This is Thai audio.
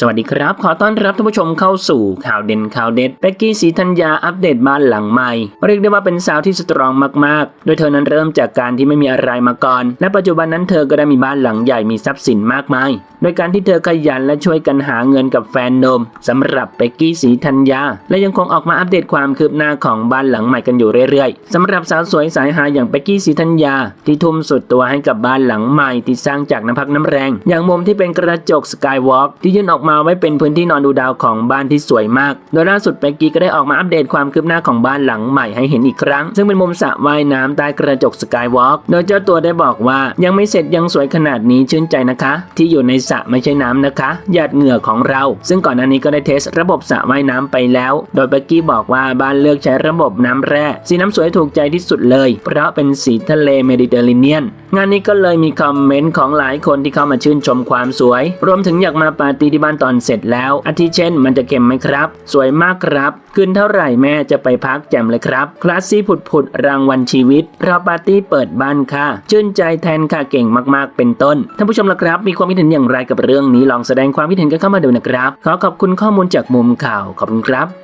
สวัสดีครับ ขอต้อนรับท่านผู้ชมเข้าสู่ข่าวเด่นข่าวเด็ดเบกกี้สีธัญญาอัปเดตบ้านหลังใหม่ เรียกได้ว่าเป็นสาวที่สตรองมากๆ โดยเธอนั้นเริ่มจากการที่ไม่มีอะไรมาก่อน และปัจจุบันนั้นเธอก็ได้มีบ้านหลังใหญ่มีทรัพย์สินมากมาย โดยการที่เธอขยันและช่วยกันหาเงินกับแฟนนมสำหรับเบกกี้สีธัญญาและยังคงออกมาอัปเดตความคืบหน้าของบ้านหลังใหม่กันอยู่เรื่อยๆสำหรับสาวสวยสายหาอย่างเบกกี้สีธัญญาที่ทุ่มสุดตัวให้กับบ้านหลังใหม่ที่สร้างจากน้ำพักน้ำแรง อย่างมุมที่เป็นกระจกสกายวอล์กที่ยื่นออกมาไว้เป็นพื้นที่นอนดูดาวของบ้านที่สวยมาก โดยล่าสุดเบกกี้ก็ได้ออกมาอัปเดตความคืบหน้าของบ้านหลังใหม่ให้เห็นอีกครั้ง ซึ่งเป็นมุมสระว่ายน้ำใต้กระจกสกายวอล์กโดยเจ้าตัวได้บอกว่ายังไม่เสร็จยังสวยขนาดนี้ชื่นใจนะคะ ที่อยู่ในสระไม่ใช่น้ำนะคะหยาดเหงื่อของเรา ซึ่งก่อนหน้านี้ก็ได้เทสระบบสระว่ายน้ำไปแล้ว โดยเบกกี้บอกว่าบ้านเลือกใช้ระบบน้ำแร่สีน้ำสวยถูกใจที่สุดเลย เพราะเป็นสีทะเลเมดิเตอร์เรเนียน งานนี้ก็เลยมีคอมเมนต์ของหลายคนที่เข้ามาชื่นชมความสวย รวมถึงอยากมาปาร์ตี้ที่บ้านตอนเสร็จแล้ว อาทิเช่น มันจะเค็มไหมครับ สวยมากครับคืนเท่าไหร่แม่จะไปพักแจ่มเลยครับ คลาสซี่ผุดผุดรางวัลชีวิตเราปาร์ตี้เปิดบ้านค่ะ ชื่นใจแทนค่ะเก่งมากๆ เป็นต้น ท่านผู้ชมละครับ มีความคิดเห็นอย่างไรกับเรื่องนี้ลองแสดงความคิดเห็นกันเข้ามาดูนะครับ ขอขอบคุณข้อมูลจากมุมข่าวขอบคุณครับ